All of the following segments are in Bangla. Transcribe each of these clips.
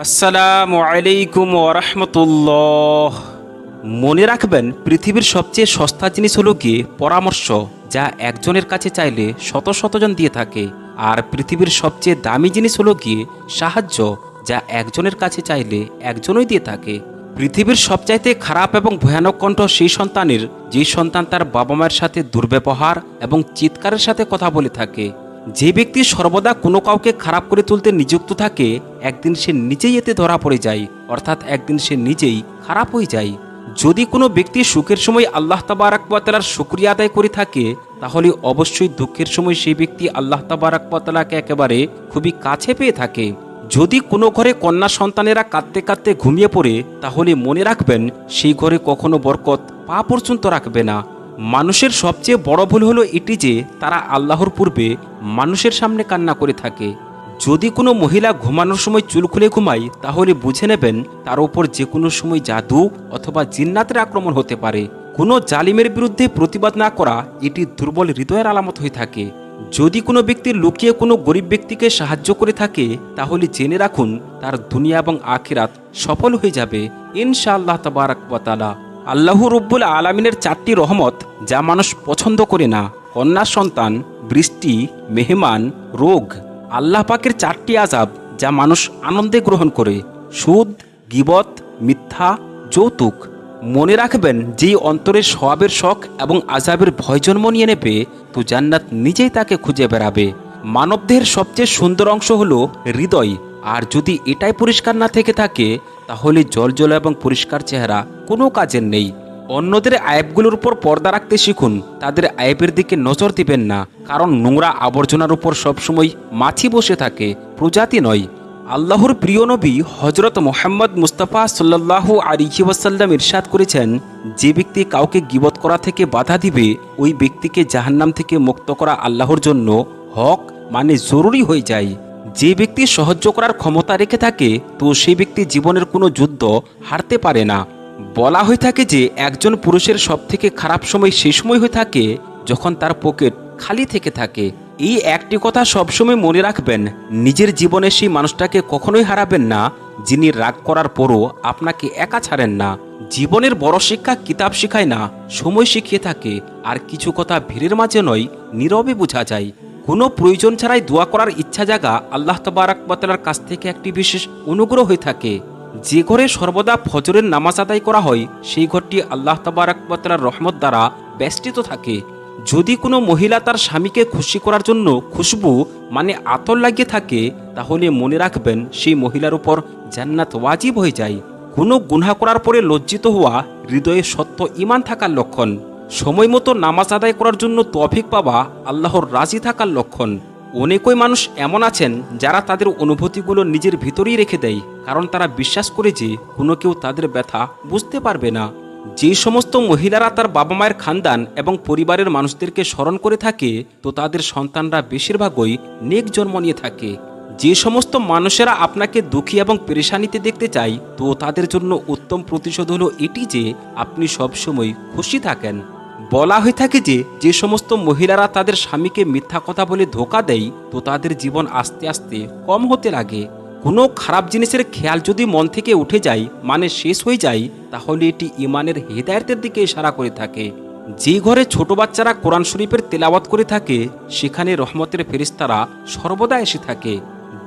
আসসালামু আলাইকুম ওরহমতুল্লাহ মনে রাখবেন, পৃথিবীর সবচেয়ে সস্তা জিনিস হলো গিয়ে পরামর্শ, যা একজনের কাছে চাইলে শত শতজন দিয়ে থাকে। আর পৃথিবীর সবচেয়ে দামি জিনিস হলো গিয়ে সাহায্য, যা একজনের কাছে চাইলে একজনই দিয়ে থাকে। পৃথিবীর সবচাইতে খারাপ এবং ভয়ানক কণ্ঠ সেই সন্তানের, যে সন্তান তার বাবা মায়ের সাথে দুর্ব্যবহার এবং চিৎকারের সাথে কথা বলে থাকে। যে ব্যক্তি সর্বদা কোনো কাউকে খারাপ করে তুলতে নিযুক্ত থাকে, একদিন সে নিজেই এতে ধরা পড়ে যায়, অর্থাৎ একদিন সে নিজেই খারাপ হয়ে যায়। যদি কোনো ব্যক্তি সুখের সময় আল্লাহ তাবারাকবাতালার শুক্রিয়া আদায় করে থাকে, তাহলে অবশ্যই দুঃখের সময় সেই ব্যক্তি আল্লাহ তাবারাকবাতালাকে একেবারে খুবই কাছে পেয়ে থাকে। যদি কোনো ঘরে কন্যা সন্তানেরা কাঁদতে কাঁদতে ঘুমিয়ে পড়ে, তাহলে মনে রাখবেন, সেই ঘরে কখনো বরকত পা পর্যন্ত রাখবে না। মানুষের সবচেয়ে বড় ভুল হলো এটি যে তারা আল্লাহর পূর্বে মানুষের সামনে কান্না করে থাকে। যদি কোনো মহিলা ঘুমানোর সময় চুল খুলে ঘুমায়, তাহলে বুঝে নেবেন তার ওপর যে কোনো সময় জাদু অথবা জিন্নাতের আক্রমণ হতে পারে। কোনো জালিমের বিরুদ্ধে প্রতিবাদ না করা এটি দুর্বল হৃদয়ের আলামত হয়ে থাকে। যদি কোনো ব্যক্তি লুকিয়ে কোনো গরিব ব্যক্তিকে সাহায্য করে থাকে, তাহলে জেনে রাখুন তার দুনিয়া এবং আখিরাত সফল হয়ে যাবে। ইনশাআল্লাহ তাবারাকালা আল্লাহ রব্বুল আলমিনের চারটি রহমত যা মানুষ পছন্দ করে না। কন্যা সন্তান, বৃষ্টি, মেহমান, রোগ, আল্লাহ পাকের চারটি আজাব যা মানুষ আনন্দে গ্রহণ করে। সুদ, গিবত, মিথ্যা, যৌতুক। মনে রাখবেন, যেই অন্তরের সওয়াবের শখ এবং আজাবের ভয় জন্ম নিয়ে নেবে, তো জান্নাত নিজেই তাকে খুঁজে বেড়াবে। মানবদেহের সবচেয়ে সুন্দর অংশ হলো হৃদয়। আর যদি এটাই পরিষ্কার না থেকে থাকে, তাহলে জলজল এবং পরিষ্কার চেহারা কোনো কাজের নেই। অন্যদের আয়েবগুলোর উপর পর্দা রাখতে শিখুন, তাদের আয়েবের দিকে নজর দিবেন না, কারণ নোংরা আবর্জনার উপর সবসময় মাছি বসে থাকে, প্রজাতি নয়। আল্লাহর প্রিয় নবী হজরত মোহাম্মদ মুস্তাফা সাল্লাহ আলিহি ওয়াসাল্লাম ইরশাদ করেছেন, যে ব্যক্তি কাউকে গিবত করা থেকে বাধা দিবে, ওই ব্যক্তিকে জাহান্নাম থেকে মুক্ত করা আল্লাহর জন্য হক মানে জরুরি হয়ে যায়। যে ব্যক্তি সহ্য করার ক্ষমতা রেখে থাকে, তো সেই ব্যক্তি জীবনের কোনো যুদ্ধ হারতে পারে না। বলা হয়ে থাকে যে, একজন পুরুষের সবথেকে খারাপ সময় সেই সময় হয়ে থাকে যখন তার পকেট খালি থেকে থাকে। এই একটি কথা সবসময় মনে রাখবেন, নিজের জীবনে সেই মানুষটাকে কখনোই হারাবেন না, যিনি রাগ করার পরও আপনাকে একা ছাড়েন না। জীবনের বড় শিক্ষা কিতাব শিখায় না, সময় শিখিয়ে থাকে, আর কিছু কথা ভিড়ের মাঝে নয়, নীরবে বোঝা যায়। কোনো প্রয়োজন ছাড়াই দোয়া করার ইচ্ছা জাগা আল্লাহ তবারাকবতালার কাছ থেকে একটি বিশেষ অনুগ্রহ হয়ে থাকে। যে ঘরে সর্বদা ফজরের নামাজ আদায় করা হয়, সেই ঘরটি আল্লাহ তবারাকবতালার রহমত দ্বারা বেষ্টিত থাকে। যদি কোনো মহিলা তার স্বামীকে খুশি করার জন্য খুশবু মানে আতর লাগিয়ে থাকে, তাহলে মনে রাখবেন সেই মহিলার উপর জান্নাত ওয়াজিব হয়ে যায়। কোনো গুনাহ করার পরে লজ্জিত হওয়া হৃদয়ে সত্য ইমান থাকার লক্ষণ। সময় মতো নামাজ আদায় করার জন্য তফিক পাওয়া আল্লাহর রাজি থাকার লক্ষণ। অনেকই মানুষ এমন আছেন যারা তাদের অনুভূতিগুলো নিজের ভিতরেই রেখে দেয়, কারণ তারা বিশ্বাস করে যে কোনো কেউ তাদের ব্যথা বুঝতে পারবে না। যে সমস্ত মহিলারা তার বাবা মায়ের খানদান এবং পরিবারের মানুষদেরকে স্মরণ করে থাকে, তো তাদের সন্তানরা বেশিরভাগই নেক জন্ম নিয়ে থাকে। যে সমস্ত মানুষেরা আপনাকে দুঃখী এবং পেরেশানিতে দেখতে চায়, তো তাদের জন্য উত্তম প্রতিশোধ হলো এটি যে আপনি সবসময় খুশি থাকেন। বলা হয়ে থাকে যে যে সমস্ত মহিলারা তাদের স্বামীকে মিথ্যা কথা বলে ধোকা দেয়, তো তাদের জীবন আস্তে আস্তে কম হতে লাগে। কোনো খারাপ জিনিসের খেয়াল যদি মন থেকে উঠে যায় মানে শেষ হয়ে যায়, তাহলে এটি ইমানের হেদায়তের দিকে ইশারা করে থাকে। যে ঘরে ছোট বাচ্চারা কোরআন শরীফের তেলাওয়াত করে থাকে, সেখানে রহমতের ফেরিস্তারা সর্বদা এসে থাকে।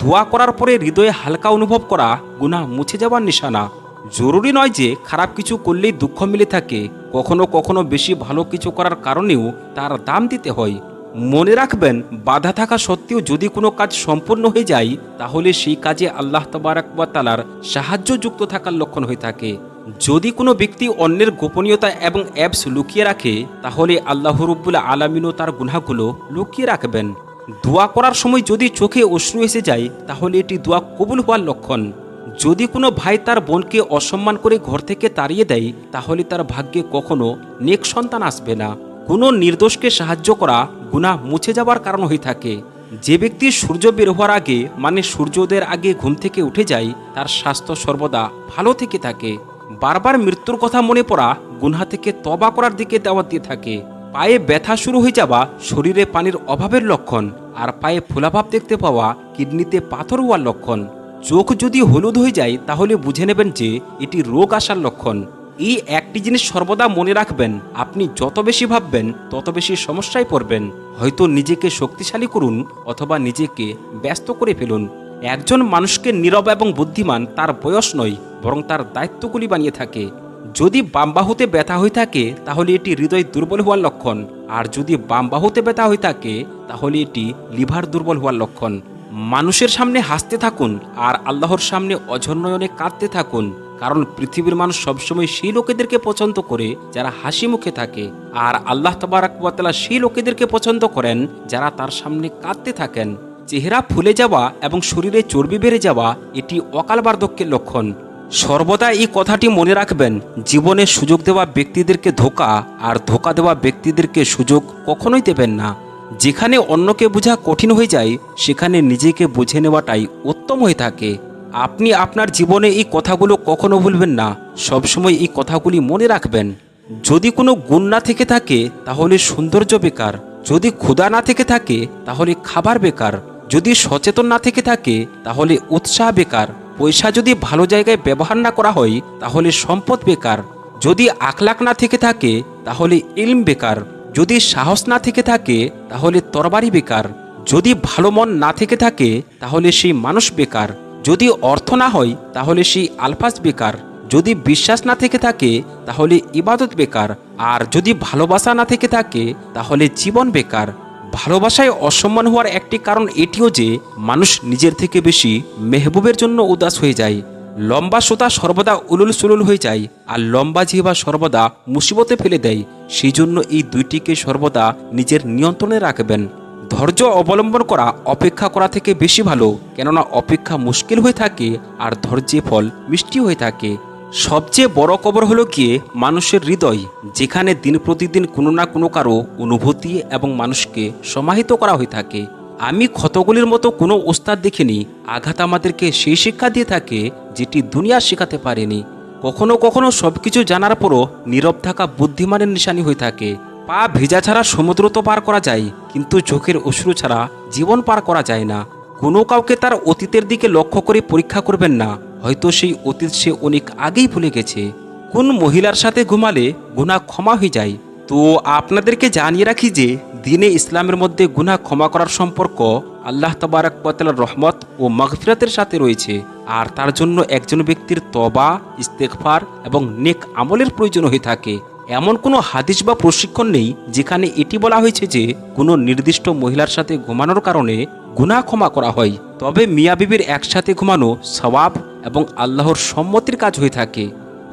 দোয়া করার পরে হৃদয়ে হালকা অনুভব করা, গুনাহ মুছে যাওয়ার নিশানা। জরুরি নয় যে খারাপ কিছু করলেই দুঃখ মিলে থাকে। কখনো কখনো বেশি ভালো কিছু করার কারণেও তার দাম দিতে হয়। মনে রাখবেন, বাধা থাকা সত্ত্বেও যদি কোনো কাজ সম্পূর্ণ হয়ে যায়, তাহলে সেই কাজে আল্লাহ তালার সাহায্য যুক্ত থাকার লক্ষণ হয়ে থাকে। যদি কোনো ব্যক্তি অন্যের গোপনীয়তা এবং অ্যাপস লুকিয়ে রাখে, তাহলে আল্লাহ রব্বুল আলমিনও তার গুনাহগুলো লুকিয়ে রাখবেন। দোয়া করার সময় যদি চোখে অশ্রু এসে যায়, তাহলে এটি দোয়া কবুল হওয়ার লক্ষণ। যদি কোনো ভাই তার বোনকে অসম্মান করে ঘর থেকে তাড়িয়ে দেয়, তাহলে তার ভাগ্যে কখনো নেক সন্তান আসবে না। কোনো নির্দোষকে সাহায্য করা গুণা মুছে যাবার কারণ হয়ে থাকে। যে ব্যক্তি সূর্য বের হওয়ার আগে মানে সূর্যোদয়ের আগে ঘুম থেকে উঠে যায়, তার স্বাস্থ্য সর্বদা ভালো থেকে থাকে। বারবার মৃত্যুর কথা মনে পড়া, গুনহা থেকে তবা করার দিকে দেওয়া দিয়ে থাকে। পায়ে ব্যথা শুরু হয়ে যাওয়া, শরীরে পানির অভাবের লক্ষণ, আর পায়ে ফোলাভাব দেখতে পাওয়া, কিডনিতে পাথর হওয়ার লক্ষণ। চোখ যদি হলুদ হয়ে যায়, তাহলে বুঝে নেবেন যে এটি রোগ আসার লক্ষণ। এই একটি জিনিস সর্বদা মনে রাখবেন, আপনি যত বেশি ভাববেন, তত বেশি সমস্যায় পড়বেন। হয়তো নিজেকে শক্তিশালী করুন অথবা নিজেকে ব্যস্ত করে ফেলুন। একজন মানুষকে নীরব এবং বুদ্ধিমান তার বয়স নয়, বরং তার দায়িত্বগুলি বানিয়ে থাকে। যদি বাম বাহুতে ব্যথা হয়ে থাকে, তাহলে এটি হৃদয় দুর্বল হওয়ার লক্ষণ। আর যদি বাম বাহুতে ব্যথা হয়ে থাকে, তাহলে এটি লিভার দুর্বল হওয়ার লক্ষণ। মানুষের সামনে হাসতে থাকুন আর আল্লাহর সামনে অঝর্ণয়নে কাঁদতে থাকুন, কারণ পৃথিবীর মানুষ সবসময় সেই লোকেদেরকে পছন্দ করে যারা হাসি মুখে থাকে। আর আল্লাহ তবারাকালা সেই লোকেদেরকে পছন্দ করেন যারা তার সামনে কাঁদতে থাকেন। চেহারা ফুলে যাওয়া এবং শরীরে চর্বি বেড়ে যাওয়া এটি অকাল বার্ধক্যের লক্ষণ। সর্বদা এই কথাটি মনে রাখবেন, জীবনে সুযোগ দেওয়া ব্যক্তিদেরকে ধোকা আর ধোকা দেওয়া ব্যক্তিদেরকে সুযোগ কখনোই দেবেন না। যেখানে অন্যকে বোঝা কঠিন হয়ে যায়, সেখানে নিজেকে বুঝে নেওয়াটাই উত্তম হয়ে থাকে। আপনি আপনার জীবনে এই কথাগুলো কখনো ভুলবেন না। সবসময় এই কথাগুলি মনে রাখবেন। যদি কোনো গুণ না থেকে থাকে, তাহলে সৌন্দর্য বেকার। যদি ক্ষুধা না থেকে থাকে, তাহলে খাবার বেকার। যদি সচেতন না থেকে থাকে, তাহলে উৎসাহ বেকার। পয়সা যদি ভালো জায়গায় ব্যবহার না করা হয়, তাহলে সম্পদ বেকার। যদি আখলাক না থেকে থাকে, তাহলে ইলম বেকার। যদি সাহস না থেকে থাকে, তাহলে তরবারি বেকার। যদি ভালো মন না থেকে থাকে, তাহলে সেই মানুষ বেকার। যদি অর্থ না হয়, তাহলে সেই আলফাজ বেকার। যদি বিশ্বাস না থেকে থাকে, তাহলে ইবাদত বেকার। আর যদি ভালোবাসা না থেকে থাকে, তাহলে জীবন বেকার। ভালোবাসায় অসম্মান হওয়ার একটি কারণ এটিও যে, মানুষ নিজের থেকে বেশি মেহবুবের জন্য উদাস হয়ে যায়। লম্বা সুতা সর্বদা উলুল সুলুল হয়ে যায় আর লম্বা জিহবা সর্বদা মুসিবতে ফেলে দেয়। সেই জন্য এই দুইটিকে সর্বদা নিজের নিয়ন্ত্রণে রাখবেন। ধৈর্য অবলম্বন করা অপেক্ষা করা থেকে বেশি ভালো, কেননা অপেক্ষা মুশকিল হয়ে থাকে আর ধৈর্যে ফল মিষ্টি হয়ে থাকে। সবচেয়ে বড় কবর হলো গিয়ে মানুষের হৃদয়, যেখানে দিন প্রতিদিন কোনো না কোনো কারও অনুভূতি এবং মানুষকে সমাহিত করা হয়ে থাকে। আমি ক্ষতগুলির মতো কোনো ওস্তাদ দেখিনি, আঘাত আমাদেরকে সেই শিক্ষা দিয়ে থাকে যেটি দুনিয়া শেখাতে পারেনি। কখনো কখনো সবকিছু জানার পরও নীরব থাকা বুদ্ধিমানের নিশানি হয়ে থাকে। পা ভেজা ছাড়া সমুদ্র তো পার করা যায়, কিন্তু চোখের অশ্রু ছাড়া জীবন পার করা যায় না। কোনো কাউকে তার অতীতের দিকে লক্ষ্য করে পরীক্ষা করবেন না, হয়তো সেই অতীত সে অনেক আগেই ভুলে গেছে। কোন মহিলার সাথে ঘুমালে গুণা ক্ষমা হয়ে যায়। তো আপনাদেরকে জানিয়ে রাখি যে দিনে ইসলামের মধ্যে গুনাহ ক্ষমা করার সম্পর্ক আল্লাহ তবারক পতালার রহমত ও মাগফিরাতের সাথে রয়েছে। আর তার জন্য একজন ব্যক্তির তবা ইস্তেকফার এবং নেক আমলের প্রয়োজন হয়ে থাকে। এমন কোনো হাদিস বা প্রশিক্ষণ নেই যেখানে এটি বলা হয়েছে যে, কোনো নির্দিষ্ট মহিলার সাথে ঘুমানোর কারণে গুনাহ ক্ষমা করা হয়। তবে মিয়া বিবির একসাথে ঘুমানো সওয়াব এবং আল্লাহর সম্মতির কাজ হয়ে থাকে।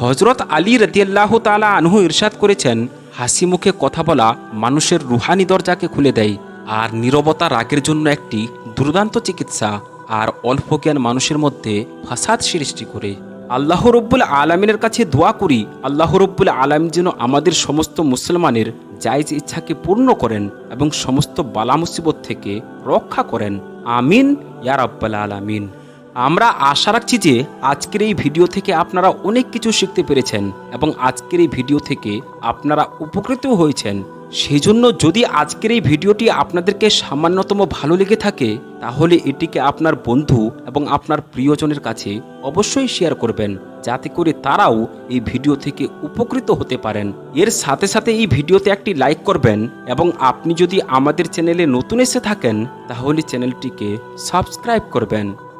হজরত আলী রতিয়াল্লাহ তালা আনহু ইরশাদ করেছেন হাসি মুখে কথা বলা মানুষের রুহানি দরজাকে খুলে দেয় আর নীরবতা রাগের জন্য একটি দুর্দান্ত চিকিৎসা আর অল্প জ্ঞান মানুষের মধ্যে ফাসাদ সৃষ্টি করে। আল্লাহ রব্বুল আলমিনের কাছে দোয়া করি, আল্লাহ রব্বুল আলম যেন আমাদের সমস্ত মুসলমানের জায়জ ইচ্ছাকে পূর্ণ করেন এবং সমস্ত বালা মুসিবত থেকে রক্ষা করেন। আমিন, ইয়া রব্বাল আলামিন। আমরা আশা রাখছি যে আজকের এই ভিডিও থেকে আপনারা অনেক কিছু শিখতে পেরেছেন এবং আজকের এই ভিডিও থেকে আপনারা উপকৃত হয়েছেন। সেই জন্য যদি আজকের এই ভিডিওটি আপনাদেরকে সামান্যতম ভালো লেগে থাকে, তাহলে এটিকে আপনার বন্ধু এবং আপনার প্রিয়জনের কাছে অবশ্যই শেয়ার করবেন, যাতে করে তারাও এই ভিডিও থেকে উপকৃত হতে পারেন। এর সাথে সাথে এই ভিডিওতে একটি লাইক করবেন এবং আপনি যদি আমাদের চ্যানেলে নতুন এসে থাকেন, তাহলে চ্যানেলটিকে সাবস্ক্রাইব করবেন।